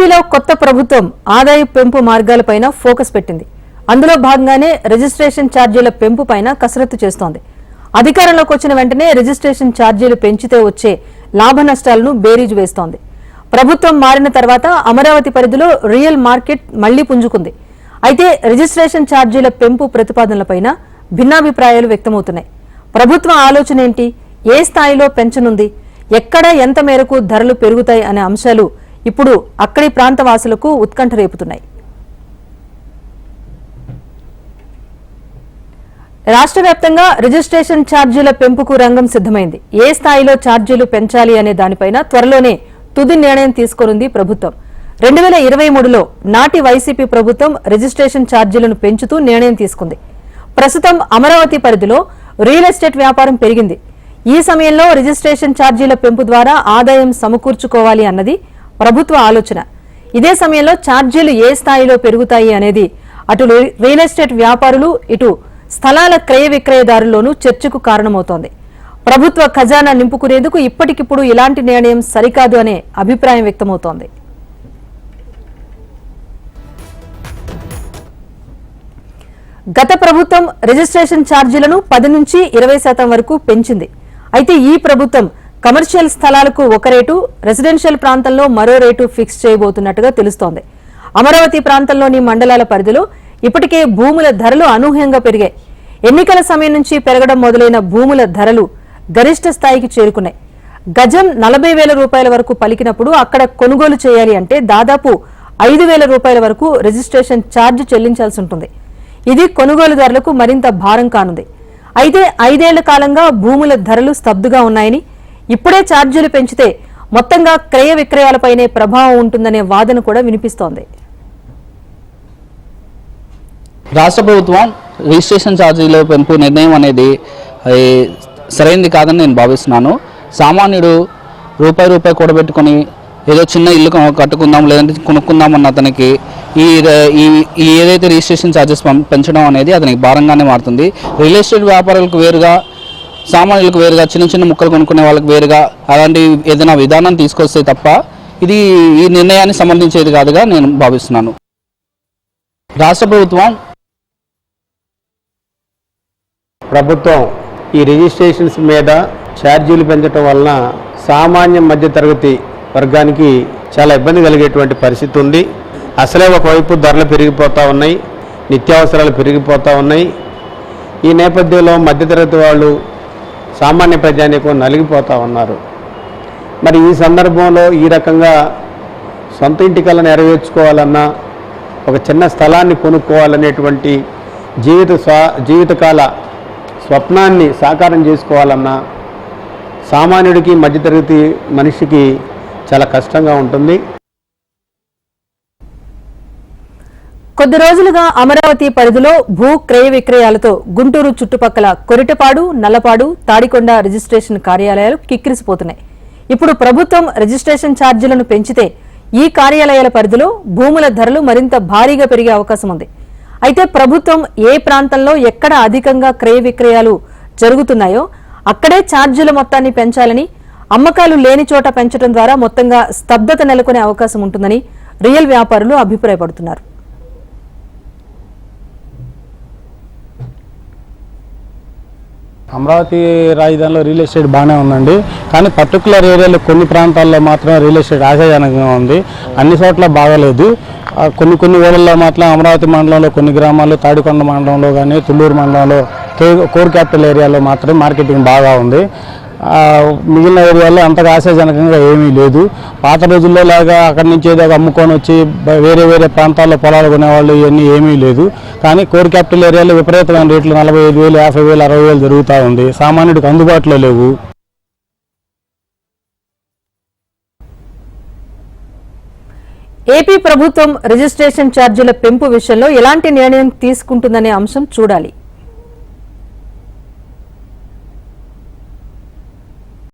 ఏపీలో కొత్త ప్రభుత్వం ఆదాయ పెంపు మార్గాలపైన ఫోకస్ పెట్టింది. అందులో భాగంగానే రిజిస్ట్రేషన్ ఛార్జీల పెంపు పైన కసరత్తు చేస్తోంది. అధికారంలోకి వచ్చిన వెంటనే రిజిస్ట్రేషన్ ఛార్జీలు పెంచితే వచ్చే లాభ నష్టాలను బేరీజు వేస్తోంది. ప్రభుత్వం మారిన తర్వాత అమరావతి పరిధిలో రియల్ మార్కెట్ మళ్ళీ పుంజుకుంది. అయితే రిజిస్ట్రేషన్ ఛార్జీల పెంపు ప్రతిపాదనలపైన భిన్నాభిప్రాయాలు వ్యక్తమవుతున్నాయి. ప్రభుత్వ ఆలోచన ఏంటి? ఏ స్థాయిలో పెంచనుంది? ఎక్కడ ఎంత మేరకు ధరలు పెరుగుతాయి అనే అంశాలు ఇప్పుడు అక్కడి ప్రాంత వాసులకు ఉత్కంఠ రేపుతున్నాయి. రాష్ట్ర వ్యాప్తంగా రిజిస్ట్రేషన్ ఛార్జీల పెంపుకు రంగం సిద్ధమైంది. ఏ స్థాయిలో ఛార్జీలు పెంచాలి అనే దానిపైన త్వరలోనే తుది నిర్ణయం తీసుకోనుంది ప్రభుత్వం. రెండు వేల ఇరవై మూడులో నాటి వైసీపీ ప్రభుత్వం రిజిస్ట్రేషన్ ఛార్జీలను పెంచుతూ నిర్ణయం తీసుకుంది. ప్రస్తుతం అమరావతి పరిధిలో రియల్ ఎస్టేట్ వ్యాపారం పెరిగింది. ఈ సమయంలో రిజిస్ట్రేషన్ ఛార్జీల పెంపు ద్వారా ఆదాయం సమకూర్చుకోవాలి అన్నది ప్రభుత్వ ఆలోచన. ఇదే సమయంలో ఛార్జీలు ఏ స్థాయిలో పెరుగుతాయి అనేది అటు రియల్ ఎస్టేట్ వ్యాపారులు ఇటు స్థలాల క్రయ విక్రయదారుల్లోనూ చర్చకు కారణమవుతోంది. ప్రభుత్వ ఖజానా నింపుకునేందుకు ఇప్పటికిప్పుడు ఇలాంటి నిర్ణయం సరికాదు అనే అభిప్రాయం వ్యక్తమవుతోంది. గత ప్రభుత్వం రిజిస్ట్రేషన్ ఛార్జీలను పది నుంచి ఇరవై శాతం వరకు పెంచింది. అయితే ఈ ప్రభుత్వం కమర్షియల్ స్థలాలకు ఒక రేటు రెసిడెన్షియల్ ప్రాంతంలో మరో రేటు ఫిక్స్ చేయబోతున్నట్టుగా తెలుస్తోంది. అమరావతి ప్రాంతంలోని మండలాల పరిధిలో ఇప్పటికే భూముల ధరలు అనూహ్యంగా పెరిగాయి. ఎన్నికల సమయం నుంచి పెరగడం మొదలైన భూముల ధరలు గరిష్ట స్థాయికి చేరుకున్నాయి. గజం నలభై వేల రూపాయల వరకు పలికినప్పుడు అక్కడ కొనుగోలు చేయాలి అంటే దాదాపు ఐదు వేల రూపాయల వరకు రిజిస్ట్రేషన్ ఛార్జ్ చెల్లించాల్సి ఉంటుంది. ఇది కొనుగోలుదారులకు మరింత భారం కానుంది. అయితే ఐదేళ్ళ కాలంగా భూముల ధరలు స్తబ్దుగా ఉన్నాయని ఇప్పుడే ఛార్జీలు పెంచితే మొత్తంగా క్రయ విక్రయాలపైనే ప్రభావం ఉంటుందనే వాదన కూడా వినిపిస్తోంది. రాష్ట్ర ప్రభుత్వం రిజిస్ట్రేషన్ ఛార్జీల పెంపు నిర్ణయం అనేది సరైనది కాదని నేను భావిస్తున్నాను. సామాన్యుడు రూపాయి రూపాయి కూడబెట్టుకొని ఏదో చిన్న ఇల్లు కట్టుకుందాం లేదంటే కొనుక్కుందాం అన్న అతనికి ఈ ఈ ఏదైతే రిజిస్ట్రేషన్ ఛార్జెస్ పెంచడం అనేది అతనికి భారంగానే మారుతుంది. రియల్ ఎస్టేట్ వ్యాపారులకు వేరుగా సామాన్యులకు వేరుగా చిన్న చిన్న ముక్కలు కొనుక్కునే వాళ్ళకి వేరుగా అలాంటి ఏదైనా విధానం తీసుకొస్తే తప్ప ఇది ఈ నిర్ణయాన్ని సంబంధించేది కాదుగా నేను భావిస్తున్నాను. రాష్ట్ర ప్రభుత్వం ప్రభుత్వం ఈ రిజిస్ట్రేషన్స్ మీద ఛార్జీలు పెంచడం వలన సామాన్య మధ్యతరగతి వర్గానికి చాలా ఇబ్బంది కలిగేటువంటి పరిస్థితి ఉంది. అసలే ఒకవైపు ధరలు పెరిగిపోతూ ఉన్నాయి నిత్యావసరాలు పెరిగిపోతూ ఉన్నాయి. ఈ నేపథ్యంలో మధ్యతరగతి వాళ్ళు సామాన్య ప్రజానికం నలిగిపోతూ ఉన్నారు. మరి ఈ సందర్భంలో ఈ రకంగా సొంత ఇంటి కళ నెరవేర్చుకోవాలన్నా ఒక చిన్న స్థలాన్ని కొనుక్కోవాలనేటువంటి జీవిత స్వా జీవితకాల స్వప్నాన్ని సాకారం చేసుకోవాలన్నా సామాన్యుడికి మధ్యతరగతి మనిషికి చాలా కష్టంగా ఉంటుంది. కొద్ది రోజులుగా అమరావతి పరిధిలో భూ క్రయ విక్రయాలతో గుంటూరు చుట్టుపక్కల కొరిటపాడు నల్లపాడు తాడికొండ రిజిస్ట్రేషన్ కార్యాలయాలు కిక్కిరిసిపోతున్నాయి. ఇప్పుడు ప్రభుత్వం రిజిస్ట్రేషన్ ఛార్జీలను పెంచితే ఈ కార్యాలయాల పరిధిలో భూముల ధరలు మరింత భారీగా పెరిగే అవకాశం ఉంది. అయితే ప్రభుత్వం ఏ ప్రాంతంలో ఎక్కడ అధికంగా క్రయ విక్రయాలు జరుగుతున్నాయో అక్కడే ఛార్జీల మొత్తాన్ని పెంచాలని అమ్మకాలు లేని చోట పెంచడం ద్వారా మొత్తంగా స్తబ్దత నెలకొనే అవకాశం ఉంటుందని రియల్ వ్యాపారులు అభిప్రాయపడుతున్నారు. అమరావతి రాజధానిలో రియల్ ఎస్టేట్ బాగానే ఉందండి. కానీ పర్టికులర్ ఏరియాలో కొన్ని ప్రాంతాల్లో మాత్రం రియల్ ఎస్టేట్ ఆశాజనకంగా ఉంది. అన్ని చోట్ల బాగాలేదు. కొన్ని కొన్ని ఊళ్ళల్లో మాత్రం అమరావతి మండలంలో కొన్ని గ్రామాలు తాడికొండ మండలంలో కానీ తుళ్ళూరు మండలంలో కే- కోర్ క్యాపిటల్ ఏరియాలో మాత్రం మార్కెటింగ్ బాగా ఉంది. మిగిలిన ఏరియాలో అంతగా ఆశాజనకంగా ఏమీ లేదు. పాత రోజుల్లో లాగా అక్కడి నుంచి ఏదో అమ్ముకొని వచ్చి వేరే వేరే ప్రాంతాల్లో పొలాలు కొనేవాళ్ళు ఇవన్నీ ఏమీ లేదు. కానీ కోర్ క్యాపిటల్ ఏరియాలో విపరీతమైన రేట్లు నలభై ఐదు వేలు యాభై వేలు అరవై వేలు జరుగుతూ ఉంది. సామాన్యుడికి అందుబాటులో లేవు. ఏపీ ప్రభుత్వం రిజిస్ట్రేషన్ ఛార్జీల పెంపు విషయంలో ఎలాంటి నిర్ణయం తీసుకుంటుందనే అంశం చూడాలి.